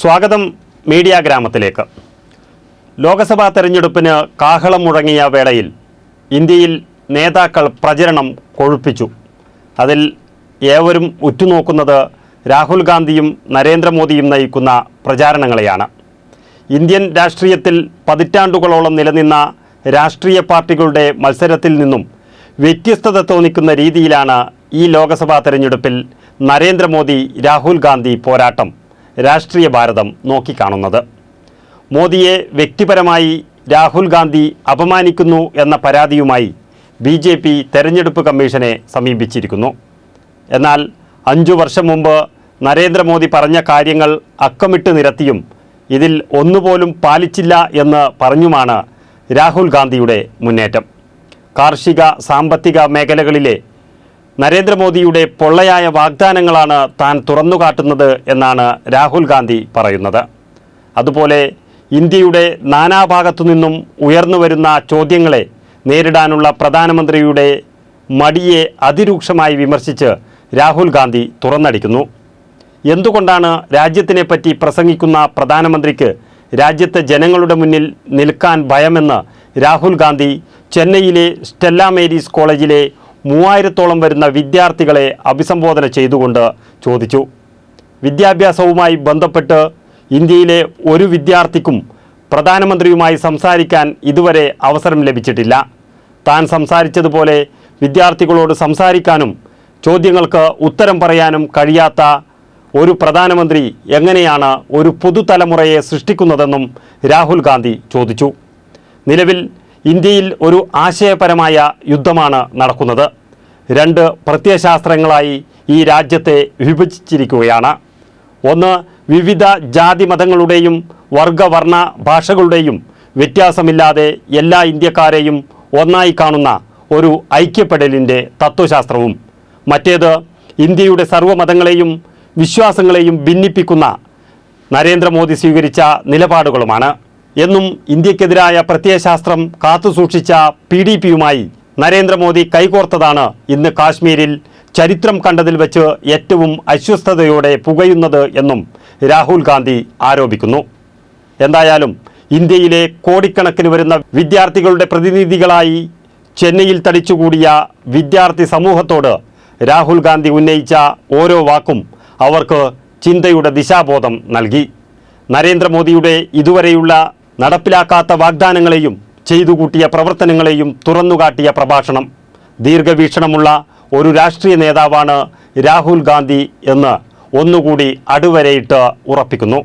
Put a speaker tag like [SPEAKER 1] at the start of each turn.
[SPEAKER 1] സ്വാഗതം മീഡിയ ഗ്രാമത്തിലേക്ക്. ലോക്സഭാ തെരഞ്ഞെടുപ്പിന് കാഹളം മുഴങ്ങിയ വേളയിൽ ഇന്ത്യയിൽ നേതാക്കൾ പ്രചരണം കൊഴുപ്പിച്ചു. അതിൽ ഏവരും ഉറ്റുനോക്കുന്നത് രാഹുൽ ഗാന്ധിയും നരേന്ദ്രമോദിയും നയിക്കുന്ന പ്രചാരണങ്ങളെയാണ്. ഇന്ത്യൻ രാഷ്ട്രീയത്തിൽ പതിറ്റാണ്ടുകളോളം നിലനിന്ന രാഷ്ട്രീയ പാർട്ടികളുടെ മത്സരത്തിൽ നിന്നും വ്യത്യസ്തത തോന്നിക്കുന്ന രീതിയിലാണ് ഈ ലോക്സഭാ തെരഞ്ഞെടുപ്പിൽ നരേന്ദ്രമോദി രാഹുൽ ഗാന്ധി പോരാട്ടം. രാഷ്ട്രീയ ഭാരതം നോക്കിക്കാണുന്നത്. മോദിയെ വ്യക്തിപരമായി രാഹുൽ ഗാന്ധി അപമാനിക്കുന്നു എന്ന പരാതിയുമായി ബി ജെ പി തെരഞ്ഞെടുപ്പ് കമ്മീഷനെ സമീപിച്ചിരിക്കുന്നു. എന്നാൽ അഞ്ചു വർഷം മുമ്പ് നരേന്ദ്രമോദി പറഞ്ഞ കാര്യങ്ങൾ അക്കമിട്ട് നിരത്തിയും ഇതിൽ ഒന്നുപോലും പാലിച്ചില്ല എന്ന് പറഞ്ഞുമാണ് രാഹുൽ ഗാന്ധിയുടെ മുന്നേറ്റം. കാർഷിക സാമ്പത്തിക മേഖലകളിലെ നരേന്ദ്രമോദിയുടെ പൊള്ളയായ വാഗ്ദാനങ്ങളാണ് താൻ തുറന്നുകാട്ടുന്നത് എന്നാണ് രാഹുൽ ഗാന്ധി പറയുന്നത്. അതുപോലെ ഇന്ത്യയുടെ നാനാഭാഗത്തു നിന്നും ഉയർന്നു വരുന്ന ചോദ്യങ്ങളെ നേരിടാനുള്ള പ്രധാനമന്ത്രിയുടെ മടിയെ അതിരൂക്ഷമായി വിമർശിച്ച് രാഹുൽ ഗാന്ധി തുറന്നടിക്കുന്നു. എന്തുകൊണ്ടാണ് രാജ്യത്തിനെപ്പറ്റി പ്രസംഗിക്കുന്ന പ്രധാനമന്ത്രിക്ക് രാജ്യത്തെ ജനങ്ങളുടെ മുന്നിൽ നിൽക്കാൻ ഭയമെന്ന് രാഹുൽ ഗാന്ധി ചെന്നൈയിലെ സ്റ്റെല്ല മേരീസ് കോളേജിലെ മൂവായിരത്തോളം വരുന്ന വിദ്യാർത്ഥികളെ അഭിസംബോധന ചെയ്തുകൊണ്ട് ചോദിച്ചു. വിദ്യാഭ്യാസവുമായി ബന്ധപ്പെട്ട് ഇന്ത്യയിലെ ഒരു വിദ്യാർത്ഥിക്കും പ്രധാനമന്ത്രിയുമായി സംസാരിക്കാൻ ഇതുവരെ അവസരം ലഭിച്ചിട്ടില്ല. താൻ സംസാരിച്ചതുപോലെ വിദ്യാർത്ഥികളോട് സംസാരിക്കാനും ചോദ്യങ്ങൾക്ക് ഉത്തരം പറയാനും കഴിയാത്ത ഒരു പ്രധാനമന്ത്രി എങ്ങനെയാണ് ഒരു പുതുതലമുറയെ സൃഷ്ടിക്കുന്നതെന്നും രാഹുൽ ഗാന്ധി ചോദിച്ചു. നിലവിൽ ഇന്ത്യയിൽ ഒരു ആശയപരമായ യുദ്ധമാണ് നടക്കുന്നത്. രണ്ട് പ്രത്യയശാസ്ത്രങ്ങളായി ഈ രാജ്യത്തെ വിഭജിച്ചിരിക്കുകയാണ്. ഒന്ന് വിവിധ ജാതി മതങ്ങളുടെയും വർഗവർണ ഭാഷകളുടെയും വ്യത്യാസമില്ലാതെ എല്ലാ ഇന്ത്യക്കാരെയും ഒന്നായി കാണുന്ന ഒരു ഐക്യപ്പെടലിന്റെ തത്വശാസ്ത്രവും. മറ്റേത് ഇന്ത്യയുടെ സർവമതങ്ങളെയും വിശ്വാസങ്ങളെയും ഭിന്നിപ്പിക്കുന്ന നരേന്ദ്രമോദി സ്വീകരിച്ച നിലപാടുകളുമാണ്. എന്നും ഇന്ത്യക്കെതിരായ പ്രത്യയശാസ്ത്രം കാത്തുസൂക്ഷിച്ച പി ഡി പിയുമായി നരേന്ദ്രമോദി കൈകോർത്തതാണ് ഇന്ന് കാശ്മീരിൽ ചരിത്രം കണ്ടതിൽ വെച്ച് ഏറ്റവും അസ്വസ്ഥതയോടെ പുകയുന്നത് എന്നും രാഹുൽ ഗാന്ധി ആരോപിക്കുന്നു. എന്തായാലും ഇന്ത്യയിലെ കോടിക്കണക്കിന് വരുന്ന വിദ്യാർത്ഥികളുടെ പ്രതിനിധികളായി ചെന്നൈയിൽ തടിച്ചുകൂടിയ വിദ്യാർത്ഥി സമൂഹത്തോട് രാഹുൽ ഗാന്ധി ഉന്നയിച്ച ഓരോ വാക്കും അവർക്ക് ചിന്തയുടെ ദിശാബോധം നൽകി. നരേന്ദ്രമോദിയുടെ ഇതുവരെയുള്ള നടപ്പിലാക്കാത്ത വാഗ്ദാനങ്ങളെയും ചെയ്തുകൂട്ടിയ പ്രവർത്തനങ്ങളെയും തുറന്നുകാട്ടിയ പ്രഭാഷണം. ദീർഘവീക്ഷണമുള്ള ഒരു രാഷ്ട്രീയ നേതാവാണ് രാഹുൽ ഗാന്ധി എന്ന് ഒന്നുകൂടി അടുവരയിട്ട് ഉറപ്പിക്കുന്നു.